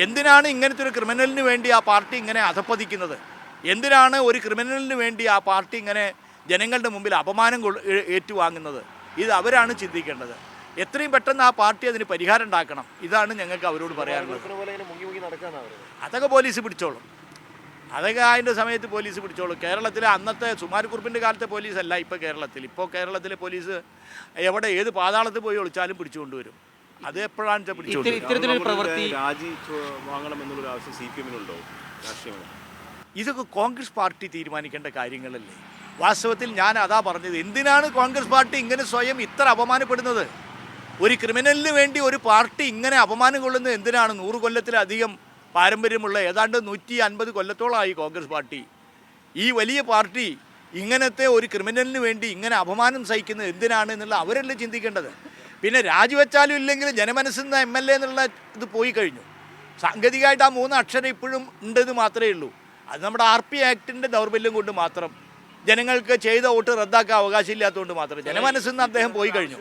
എന്തിനാണ് ഇങ്ങനത്തെ ഒരു ക്രിമിനലിന് വേണ്ടി ആ പാർട്ടി ഇങ്ങനെ അധപ്പതിക്കുന്നത്? എന്തിനാണ് ഒരു ക്രിമിനലിന് വേണ്ടി ആ പാർട്ടി ഇങ്ങനെ ജനങ്ങളുടെ മുമ്പിൽ അപമാനം ഏറ്റുവാങ്ങുന്നത്? ഇത് അവരാണ് ചിന്തിക്കേണ്ടത്. എത്രയും പെട്ടെന്ന് ആ പാർട്ടി അതിന് പരിഹാരം ഉണ്ടാക്കണം. ഇതാണ് ഞങ്ങൾക്ക് അവരോട് പറയാനുള്ളത്. അതൊക്കെ പോലീസ് പിടിച്ചോളും. അതൊക്കെ അതിന്റെ സമയത്ത് പോലീസ് പിടിച്ചോളും. കേരളത്തിലെ അന്നത്തെ സുമാർ സുമാരക്കുറിപ്പിന്റെ കാലത്തെ പോലീസല്ല ഇപ്പോൾ കേരളത്തിൽ. ഇപ്പോൾ കേരളത്തിലെ പോലീസ് എവിടെ ഏത് പാതാളത്ത് പോയി ഒളിച്ചാലും പിടിച്ചുകൊണ്ടുവരും. അത് ഇത്തരത്തിലൊരു പ്രവൃത്തി രാജി വാങ്ങണം എന്നുള്ളൊരു ആവശ്യം സി പി എമ്മിനുണ്ടോ? രാഷ്ട്രീയമാണ് ഇതൊക്കെ കോൺഗ്രസ് പാർട്ടി തീരുമാനിക്കേണ്ട കാര്യങ്ങളല്ലേ? വാസ്തവത്തിൽ ഞാൻ അതാ പറഞ്ഞത് എന്തിനാണ് കോൺഗ്രസ് പാർട്ടി ഇങ്ങനെ സ്വയം ഇത്ര അപമാനപ്പെടുന്നത്? ഒരു ക്രിമിനലിന് വേണ്ടി ഒരു പാർട്ടി ഇങ്ങനെ അപമാനം കൊള്ളുന്നത് എന്തിനാണ്? നൂറ് കൊല്ലത്തിലധികം പാരമ്പര്യമുള്ള ഏതാണ്ട് നൂറ്റി അൻപത് കൊല്ലത്തോളമായി കോൺഗ്രസ് പാർട്ടി. ഈ വലിയ പാർട്ടി ഇങ്ങനത്തെ ഒരു ക്രിമിനലിന് വേണ്ടി ഇങ്ങനെ അപമാനം സഹിക്കുന്നത് എന്തിനാണ് എന്നുള്ള അവരല്ലേ ചിന്തിക്കേണ്ടത്? പിന്നെ രാജിവെച്ചാലും ഇല്ലെങ്കിൽ ജനമനസ്സിൽ നിന്ന് എം എൽ എ എന്നുള്ള ഇത് പോയി കഴിഞ്ഞു. സാങ്കേതികമായിട്ട് ആ മൂന്ന് അക്ഷരം ഇപ്പോഴും ഉണ്ടെന്ന് മാത്രമേ ഉള്ളൂ. അത് നമ്മുടെ ആർ പി ആക്ടിന്റെ ദൗർബല്യം കൊണ്ട് മാത്രം ജനങ്ങൾക്ക് ചെയ്ത വോട്ട് റദ്ദാക്കാൻ അവകാശമില്ലാത്തതുകൊണ്ട് മാത്രം ജനമനസ്സിൽ നിന്ന് അദ്ദേഹം പോയി കഴിഞ്ഞു.